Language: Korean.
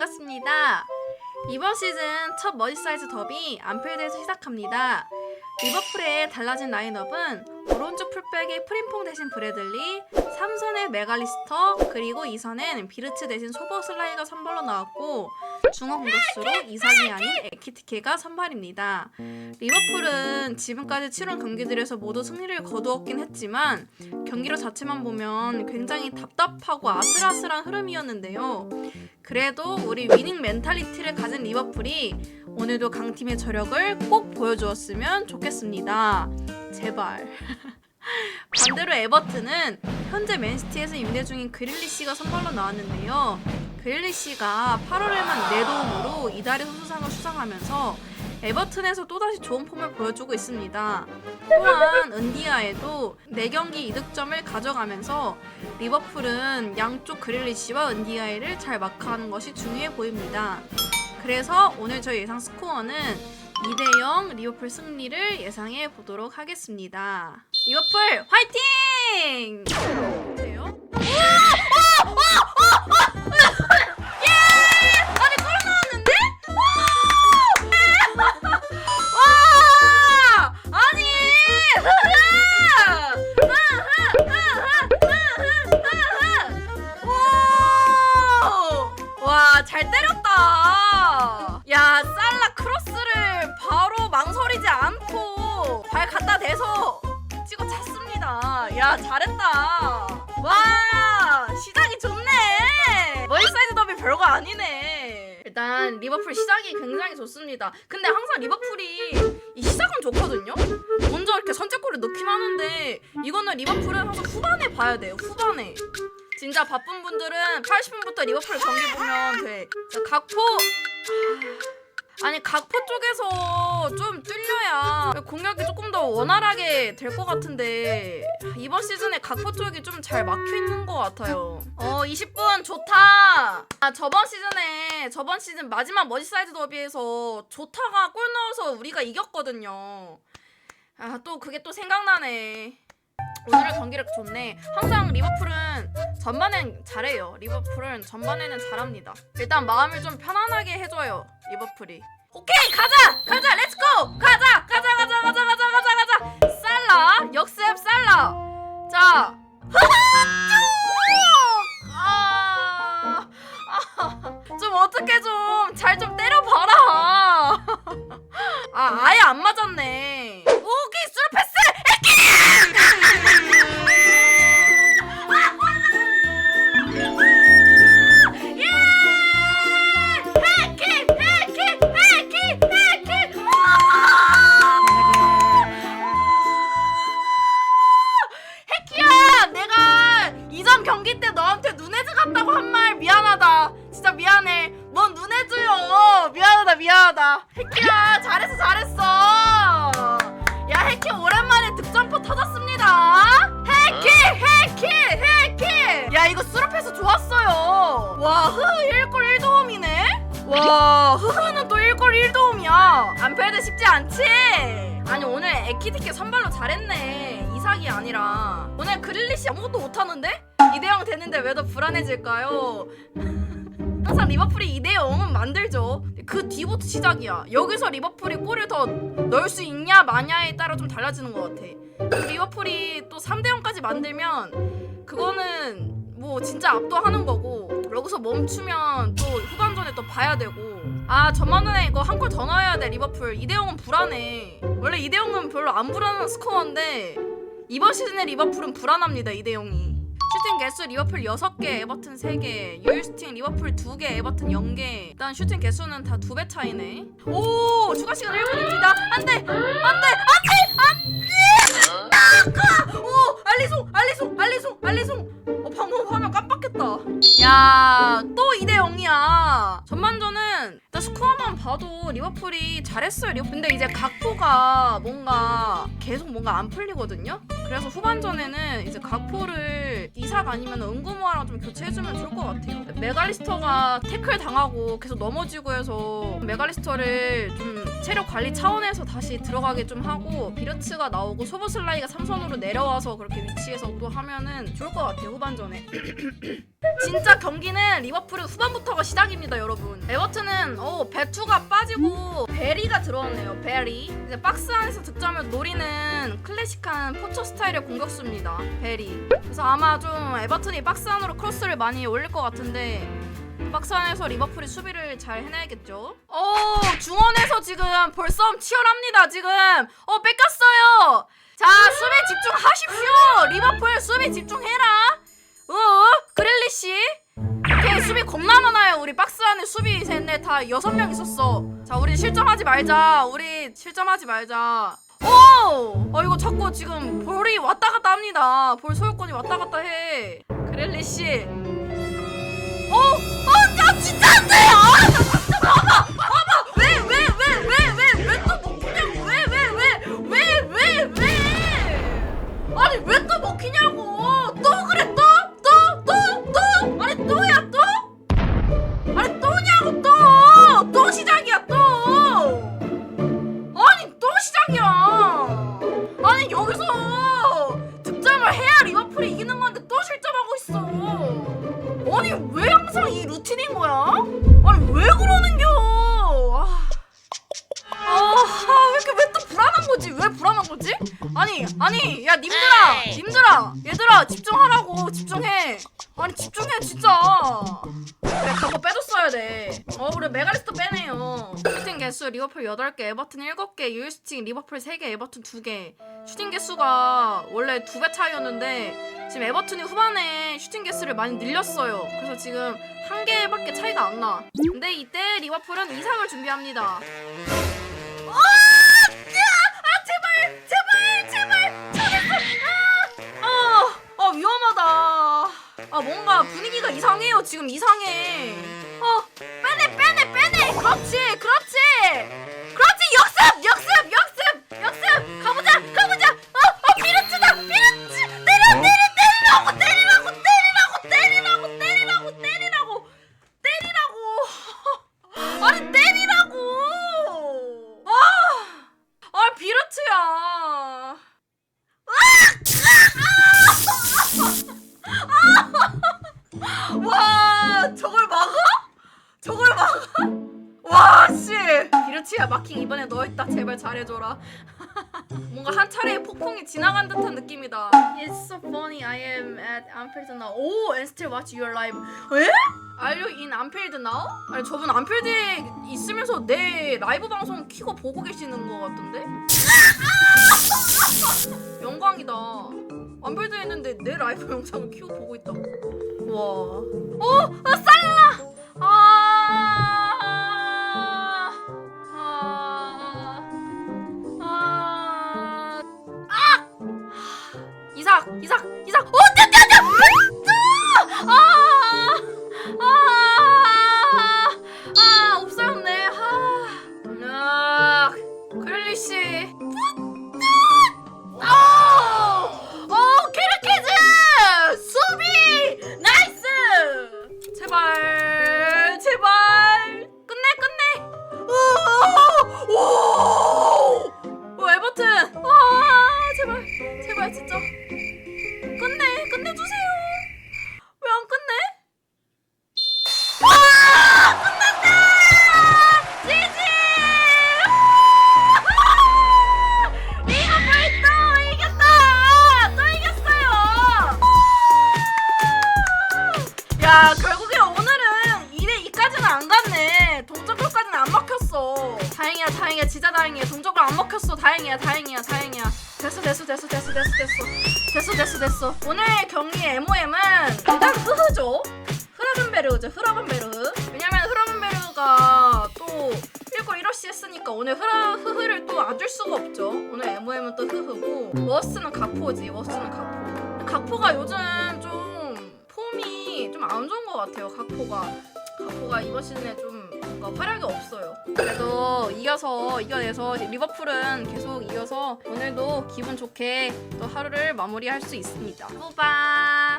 반갑습니다. 이번 시즌 첫 머지 사이즈 더비 안필드에서 시작합니다. 리버풀의 달라진 라인업은 오른쪽 풀백에 프림퐁 대신 브래들리, 3선에 메갈리스터, 그리고 2선엔 비르츠 대신 소버슬라이가 선발로 나왔고 중앙 공격수로 이삭이 아닌 에키티케가 선발입니다. 리버풀은 지금까지 치른 경기들에서 모두 승리를 거두었긴 했지만 경기로 자체만 보면 굉장히 답답하고 아슬아슬한 흐름이었는데요. 그래도 우리 위닝 멘탈리티를 가진 리버풀이 오늘도 강팀의 저력을 꼭 보여주었으면 좋겠습니다. 제발. 반대로 에버튼은 현재 맨시티에서 임대 중인 그릴리시가 선발로 나왔는데요. 그릴리시가 8월에만 4도움으로 이달의 선수상을 수상하면서 에버튼에서 또다시 좋은 폼을 보여주고 있습니다. 또한 은디아에도 4경기 2득점을 가져가면서 리버풀은 양쪽 그릴리시와 은디아이를 잘 마크하는 것이 중요해 보입니다. 그래서 오늘 저희 예상 스코어는 2대0 리버풀 승리를 예상해 보도록 하겠습니다. 리버풀 화이팅! 어때요? 와, 잘 때렸다. 야, 살라 크로스를 바로 망설이지 않고 발 갖다 대서 찍어 찼습니다. 야, 잘했다. 와, 시작이 좋네. 머리사이즈 더비 별거 아니네. 일단 리버풀 시작이 굉장히 좋습니다. 근데 항상 리버풀이 이 시작은 좋거든요. 먼저 이렇게 선제골을 넣긴 하는데 이거는 리버풀은 항상 후반에 봐야 돼요. 후반에. 진짜 바쁜 분들은 80분부터 리버풀 경기 보면 돼. 자, 각포 아니 각포 쪽에서 좀 뚫려야 공격이 조금 더 원활하게 될 것 같은데 이번 시즌에 각포 쪽이 좀 잘 막혀 있는 것 같아요. 어 20분 좋다. 아 저번 시즌에 저번 시즌 마지막 머지사이드 더비에서 조타가 골 넣어서 우리가 이겼거든요. 아 또 그게 또 생각나네. 오늘의 경기력 좋네. 항상 리버풀은 전반엔 잘해요. 리버풀은 전반에는 잘합니다. 일단 마음을 좀 편안하게 해줘요. 리버풀이. 오케이 가자! 가자! 렛츠고 가자! 가자! 가자! 가자! 가자! 가자! 가자! 살라! 역습 살라! 자 아, 아, 좀 어떻게 좀 1도움이야 안펠드 쉽지 않지? 아니 오늘 에키티케 선발로 잘했네 이삭이 아니라 오늘 그릴리시 아무것도 못하는데? 2대0 되는데 왜 더 불안해질까요? 항상 리버풀이 2대0은 만들죠 그 뒤부터 시작이야 여기서 리버풀이 골을 더 넣을 수 있냐 마냐에 따라 좀 달라지는 것 같아 리버풀이 또 3대0까지 만들면 그 뭐 진짜 압도하는 거고 여기서 멈추면 또 후반전에 또 봐야 되고. 아 저만에 이거 한 골 더 넣어야 돼 리버풀. 2대0은 불안해. 원래 2대0은 별로 안 불안한 스코어인데 이번 시즌에 리버풀은 불안합니다 2대0이. 슈팅 개수 리버풀 6개 에버튼 3개 유일슈팅 리버풀 2개 에버튼 0개. 일단 슈팅 개수는 다 두 배 차이네. 오 추가 시간 1분입니다. 안 돼 안 돼 안 돼 안돼! 나가 오 알리송 알리송 알리송 알리송! 어 방금 화면 깜빡했다. 야 또 2대 0이야. 전반전은 일단 스코어만 봐도 리버풀이 잘했어요. 리버- 근데 이제 각포가 뭔가 계속 뭔가 안 풀리거든요? 그래서 후반전에는 이제 각포를 이삭 아니면 은구모아랑 좀 교체해주면 좋을 것 같아요. 메갈리스터가 태클 당하고 계속 넘어지고 해서 메갈리스터를 좀 체력 관리 차원에서 다시 들어가게 좀 하고 비르츠가 나오고 소보슬라이가 삼선으로 내려와서 그렇게 위치에서 또 하면은 좋을 것 같아요 후반전에. 진짜 경기는 리버풀은 후반부터가 시작입니다 여러분. 에버튼은 어 베투가 빠지고 베리가 들어왔네요 베리. 이제 박스 안에서 득점을 노리는 클래식한 포처 스타일의 공격수입니다 베리. 그래서 아마 좀 에버튼이 박스 안으로 크로스를 많이 올릴 것 같은데 박스 안에서 리버풀이 수비를 잘 해내야겠죠. 어 중원에서 지금 벌써 치열합니다. 지금 어 뺏겼어요. 자 수비 집중하십시오. 리버풀 수비 집중해라. 어 그릴리시. 오케이 수비 겁나 많아요. 우리 박스 안에 수비 셋넷 다 여섯 명 있었어. 자 우리 실점하지 말자. 우리 실점하지 말자. 오! 어 이거 자꾸 지금 볼이 왔다 갔다 합니다. 볼 소유권이 왔다 갔다 해. 그릴리시. 어, 불안한 거지? 아니 아니 야 님들아 님들아 얘들아 집중하라고 집중해. 아니 집중해 진짜. 그래 그거 빼줬어야 돼. 어 그래 메가리스트 빼네요. 슈팅 개수 리버풀 8개, 에버튼 7개, 유일스팅 리버풀 3개, 에버튼 2개. 슈팅 개수가 원래 두배 차이였는데 지금 에버튼이 후반에 슈팅 개수를 많이 늘렸어요. 그래서 지금 한 개밖에 차이가 안 나. 근데 이때 리버풀은 이상을 준비합니다. 아 뭔가 분위기가 이상해요. 지금 이상해. 어 빼내 빼내 빼내. 그렇지 그렇지 그렇지 역습 역습 너 있다 제발 잘해줘라. 뭔가 한 차례의 폭풍이 지나간 듯한 느낌이다. It's so funny. I am at Anfield now. Oh, and still watch your live. 에? Are you in Anfield now? 아니 저분 안필드에 있으면서 내 라이브 방송 키고 보고 계시는 것 같던데? 영광이다. 안필드에 있는데 내 라이브 영상을 키고 보고 있다. 와. 어, 아 살라. 안 먹혔어. 다행이야, 다행이야, 다행이야. 됐어, 됐어, 됐어, 됐어, 됐어, 됐어. 됐어, 됐어, 됐어. 오늘 경기 MOM은 일단 흐흐죠. 흐라벤베르죠, 흐라벤베르. 왜냐면 흐라벤베르가 또 1골 1어시 했으니까 오늘 흐라, 흐흐를 또 안 줄 수가 없죠. 오늘 MOM은 또 흐흐고. 워스는 가포지, 워스는 가포. 각포가 요즘 좀 폼이 좀 안 좋은 것 같아요. 각포가 각포가 이번 시즌에 좀 뭔가 활약이 없어요. 그래도 이겨서 이겨내서 리버풀은 계속 이겨서 오늘도 기분 좋게 또 하루를 마무리할 수 있습니다. 후반